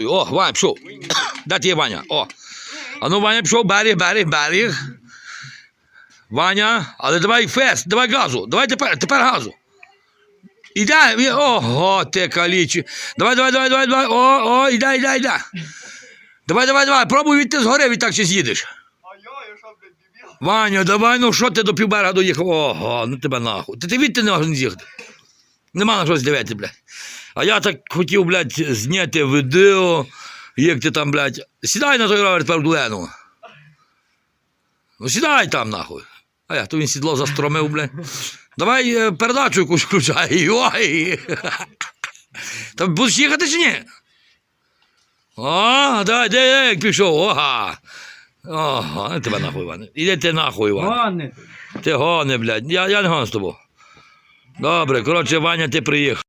О, Ваня, пішов. Ти є Ваня? О. А ну, Ваня пішов, берег, берег, берег. Ваня, але давай фест, давай газу. Давай тепер, тепер газу. Іде, ого, ти калічі. Давай, давай, давай, давай, давай. О, о, іде, іде, іде. Давай, давай, давай. Пробуй відти згори, відтак ще з'їдеш. А я, я що, блядь, дебіл? Ваня, давай, ну що ти до півберега доїхав? Ого, ну тебе нахуй. Ти, ти відти не можеш з'їхати. Нема на що здивити, блядь. А я так хотів, блядь, зняти відео, як ти там, блядь. Сідай на той ровер тепер в Дулену. Ну сідай там, нахуй. А я, то він сідло застромив, блядь. Давай е, передачу якусь включай. Ой. Та будеш їхати чи ні? О, давай, де як пішов, ога. Ага, ну тебе нахуй, Іван. Іди ти нахуй, Іван. Ладно. Ти гони, блядь. Я, я не гон з тобою. Добре, коротше, Ваня, ти приїхав.